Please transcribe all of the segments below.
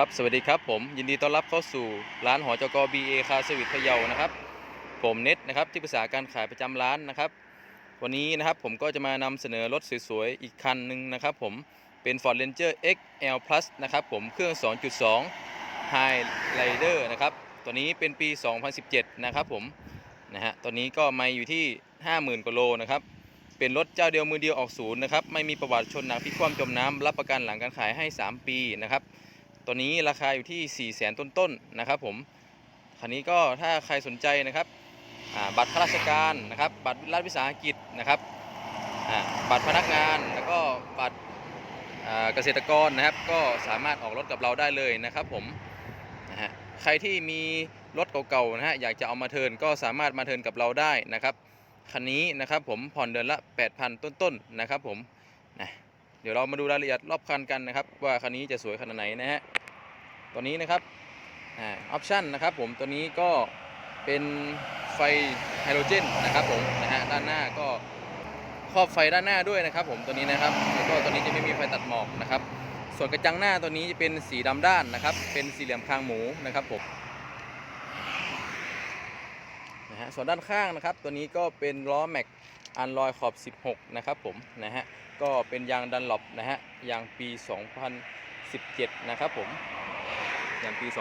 ครับสวัสดีครับผมยินดีต้อนรับเข้าสู่ร้านหอจก BA คาสวิทพะเยานะครับ ผมเน็ตนะครับที่ปรึกษาการขายประจำร้านนะครับ วันนี้นะครับผมก็จะมานำเสนอรถสวยๆอีกคันหนึ่งนะครับ ผมเป็น Ford Ranger XL Plus นะครับผมเครื่อง 2.2 Highlander นะครับตัวนี้เป็นปี 2017 นะครับผมนะฮะตัวนี้ก็ม่อยู่ที่ 50,000กว่าโลนะครับเป็นรถเจ้าเดียวมือเดียวออกศูนย์นะครับไม่มีประวัติชนหนักพิคว่ำจมน้ำรับประกันหลังการขายให้ 3 ปีนะครับ ตัวนี้ราคาอยู่ที่4 0 0 0 0 0ต้นๆนะครับผมคันนี้ก็ถ้าใครสนใจนะครับบัตรข้าราชการนะครับ บัตรรัฐวิสาหกิจนะครับบัตรพนักงานแล้วก็บัตรเกษตรกรนะครับ ก็สามารถออกรถกับเราได้เลยนะครับผมนะฮะใครที่มีรถเก่าๆนะฮะอยากจะเอามาเทินก็สามารถมาเทินกับเราได้นะครับคันนี้นะครับผมผ่อนเดือนละ 8,000 ต้นๆนะครับผมนะ ดี๋ยวเรามาดูรายละเอียดรอบคันกันนะครับ ว่าคันนี้จะสวยขนาดไหนนะฮะตัวนี้นะครับออปชั่นนะครับผมตัวนี้ก็เป็นไฟไฮโดรเจนนะครับผมนะฮะด้านหน้าก็ครอบไฟด้านหน้าด้วยนะครับ ผมตัวนี้นะครับแล้วก็ตัวนี้จะไม่มีไฟตัดหมอกนะครับ ส่วนกระจังหน้าตัวนี้จะเป็นสีดำด้านนะครับ เป็นสี่เหลี่ยมคางหมูนะครับผมนะฮะส่วนด้านข้างนะครับ ตัวนี้ก็เป็นล้อแม็ก อันลอยขอบ 16 นะครับผมนะฮะก็เป็นยางดันหลบนะฮะยางปี 2017 นะครับผมยางปี 2017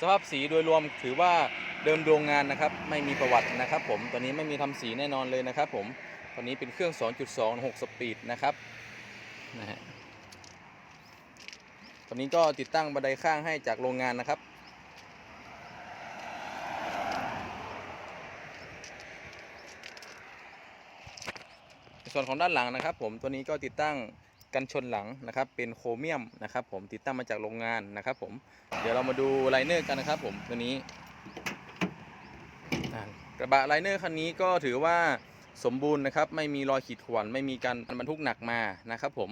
สภาพสีโดยรวมถือว่าเดิมโรงงานนะครับไม่มีประวัตินะครับผมตัวนี้ไม่มีทำสีแน่นอนเลยนะครับผมตัวนี้เป็นเครื่อง 2.2 6 สปีดนะครับนะฮะตัวนี้ก็ติดตั้งบันไดข้างให้จากโรงงานนะครับ ส่วนของด้านหลังนะครับ ผมตัวนี้ก็ติดตั้งกันชนหลังนะครับ เป็นโครเมียมนะครับ ผมติดตั้งมาจากโรงงานนะครับ ผมเดี๋ยวเรามาดูไลเนอร์กันนะครับ ผมตัวนี้กระบะไลเนอร์คันนี้ก็ถือว่าสมบูรณ์นะครับ ไม่มีรอยขีดข่วนไม่มีการบรรทุกหนักมานะครับ ผม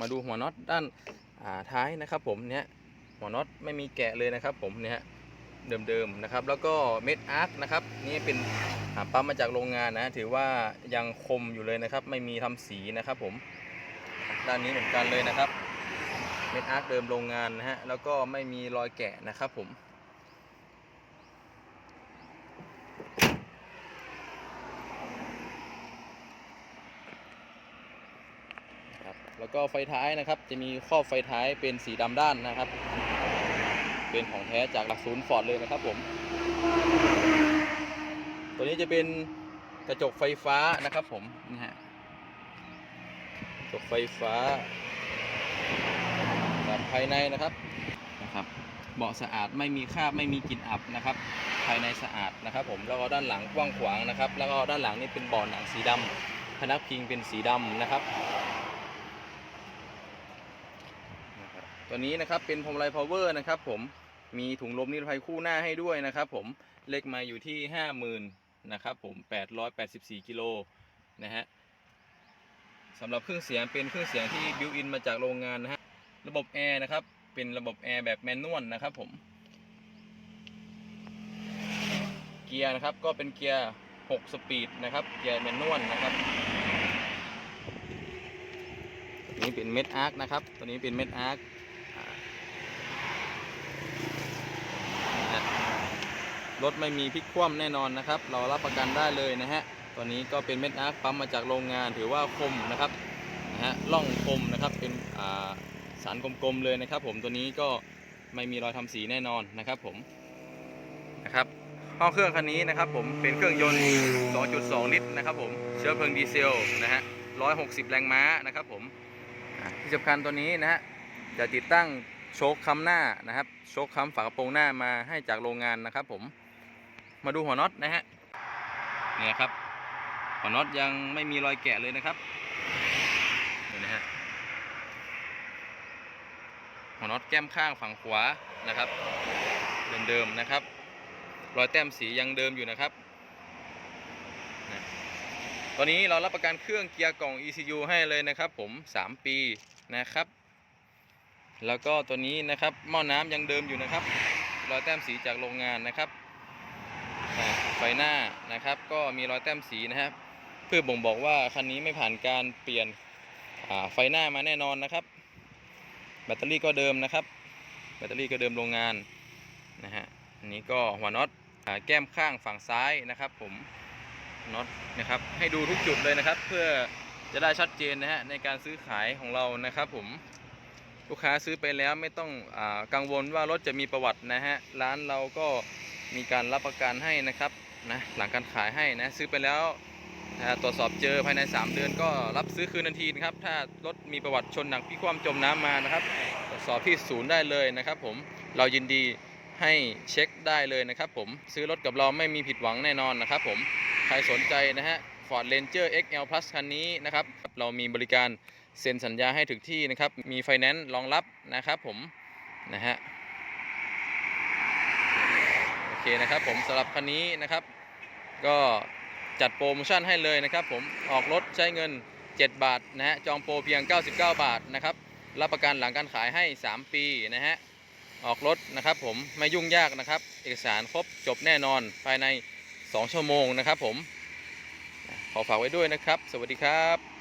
มาดูหัวน็อตด้านาท้ายนะครับ ผมเนี้ยหัวน็อตไม่มีแกะเลยนะครับ ผมเนี่ยเดิมๆนะครับ แล้วก็เม็ดอาร์คนะครับนี่เป็น ปั๊มมาจากโรงงานนะ ถือว่ายังคมอยู่เลยนะครับ ไม่มีทำสีนะครับผมด้านนี้เหมือนกันเลยนะครับเม็ดอาร์คเดิมโรงงานนะฮะแล้วก็ไม่มีรอยแกะนะครับผมแล้วก็ไฟท้ายนะครับจะมีครอบไฟท้ายเป็นสีดำด้านนะครับ เป็นของแท้จากหลักศูนย์ฟอร์ดเลยนะครับผม ตัวนี้จะเป็นกระจกไฟฟ้านะครับผมนี่ฮะกระจกไฟฟ้าแบบภายในนะครับนะครับเบาะสะอาดไม่มีคราบไม่มีกลิ่นอับนะครับ ภายในสะอาดนะครับ ผมแล้วก็ด้านหลังกว้างขวางนะครับ แล้วก็ด้านหลังนี่เป็นเบาะหนังสีดำพนักพิงเป็นสีดำนะครับนะครับ ตัวนี้นะครับเป็นพวงมาลัยพาวเวอร์นะครับ ผมมีถุงลมนิรภัยคู่หน้าให้ด้วยนะครับ ผมเลขมาอยู่ที่ 50,000 นะครับผม884กิโลนะฮะสำหรับเครื่องเสียงเป็นเครื่องเสียงที่บิวอินมาจากโรงงานนะฮะระบบแอร์นะครับเป็นระบบแอร์แบบแมนนวลนะครับผมเกียร์นะครับก็เป็นเกียร์ 6 สปีดนะครับเกียร์แมนนวลนะครับตัวนี้เป็นเม็ดอาร์คนะครับตัวนี้เป็นเม็ดอาร์ค รถไม่มีพลิกคว่ำแน่นอนนะครับ เรารับประกันได้เลยนะฮะตัวนี้ก็เป็นเม็ดอาร์คปั๊มมาจากโรงงานถือว่าคมนะครับนะฮะล่องคมนะครับเป็นาสารกลมๆเลยนะครับ ผมตัวนี้ก็ไม่มีรอยทำสีแน่นอนนะครับผมนะครับห้องเครื่องคันนี้นะครับผมเป็นเครื่องยนต์ 2.2 ลิตรนะครับผมเชื้อเพลิงดีเซลนะฮะ 160 แรงม้านะครับผมที่สำคัญตัวนี้นะฮะจะติดตั้งโชคค้ำหน้านะครับ โชคค้ำฝากระโปรงหน้ามาให้จากโรงงานนะครับผม มาดูหัวน็อตนะฮะเนี่ยครับ หัวน็อตยังไม่มีรอยแกะเลยนะครับนี่นะฮะหัวน็อตแก้มข้างฝั่งขวานะครับ เดิมๆนะครับ รอยแต้มสียังเดิมอยู่นะครับตอนนี้เรารับประกันเครื่องเกียร์กล่อง ECU ให้เลยนะครับ ผม 3 ปีนะครับ แล้วก็ตัวนี้นะครับหม้อน้ำยังเดิมอยู่นะครับ รอยแต้มสีจากโรงงานนะครับ ไฟหน้านะครับ ก็มีรอยแต้มสีนะครับ เพื่อบ่งบอกว่าคันนี้ไม่ผ่านการเปลี่ยนไฟหน้ามาแน่นอนนะครับ แบตเตอรี่ก็เดิมนะครับ แบตเตอรี่ก็เดิมโรงงานนะฮะอันนี้ก็หัวน็อตแก้มข้างฝั่งซ้ายนะครับ ผมน็อตนะครับให้ดูทุกจุดเลยนะครับ เพื่อจะได้ชัดเจนนะฮะในการซื้อขายของเรานะครับผมลูกค้าซื้อไปแล้วไม่ต้องอกังวลว่ารถจะมีประวัตินะฮะร้านเราก็ มีการรับประกันให้นะครับนะหลังการขายให้นะซื้อไปแล้วอ่าตรวจสอบเจอภายใน 3 เดือนก็รับซื้อคืนทันทีนะครับ ถ้ารถมีประวัติชนหนักพี่ความจมน้ำมานะครับ ตรวจสอบที่ศูนย์ได้เลยนะครับผมเรายินดีให้เช็คได้เลยนะครับผมซื้อรถกับเราไม่มีผิดหวังแน่นอนนะครับผมใครสนใจนะฮะ Ford Ranger XL Plus คันนี้นะครับ เรามีบริการเซ็นสัญญาให้ถึงที่นะครับ มีไฟแนนซ์รองรับนะครับผมนะฮะ เคนะครับผมสำหรับคันนี้นะครับ ก็จัดโปรโมชั่นให้เลยนะครับ ผมออกรถใช้เงิน 7 บาทนะฮะจองโปรเพียง 99 บาทนะครับรับประกันหลังการขายให้ 3 ปีนะฮะออกรถนะครับผมไม่ยุ่งยากนะครับ เอกสารครบจบแน่นอนภายใน 2 ชั่วโมงนะครับผมขอฝากไว้ด้วยนะครับ สวัสดีครับ